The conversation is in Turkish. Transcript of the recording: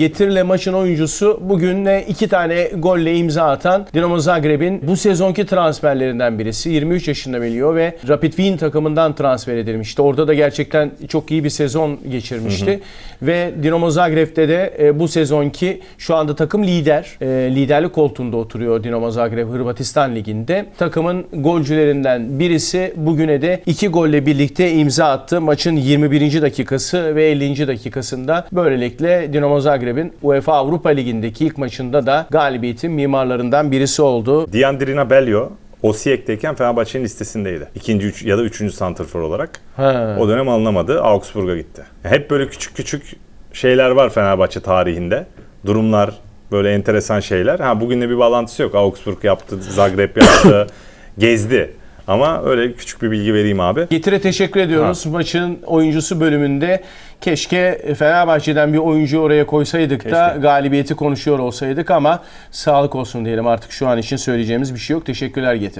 Getirle maçın oyuncusu bugün de iki tane golle imza atan Dinamo Zagreb'in bu sezonki transferlerinden birisi. 23 yaşında Melio ve Rapid Wien takımından transfer edilmişti. Orada da gerçekten çok iyi bir sezon geçirmişti. Ve Dinamo Zagreb'de de e, bu sezonki şu anda takım lider. E, liderlik koltuğunda oturuyor Dinamo Zagreb Hırvatistan Ligi'nde. Takımın golcülerinden birisi bugüne de iki golle birlikte imza attı. Maçın 21. dakikası ve 50. dakikasında böylelikle Dinamo Zagreb'in UEFA Avrupa Ligi'ndeki ilk maçında da galibiyetin mimarlarından birisi oldu. Diandrina Bello Osijek'teyken Fenerbahçe'nin listesindeydi. İkinci üç, ya da üçüncü santrfor olarak. Ha. O dönem alınamadı. Augsburg'a gitti. Hep böyle küçük küçük şeyler var Fenerbahçe tarihinde. Durumlar, böyle enteresan şeyler. Ha bugünle bir bağlantısı yok. Augsburg yaptı, Zagreb yaptı, gezdi. Ama öyle küçük bir bilgi vereyim abi. Getir'e teşekkür ediyoruz. Maçın oyuncusu bölümünde keşke Fenerbahçe'den bir oyuncu oraya koysaydık da Keşke. galibiyeti konuşuyor olsaydık ama sağlık olsun diyelim artık şu an için söyleyeceğimiz bir şey yok. Teşekkürler Getir.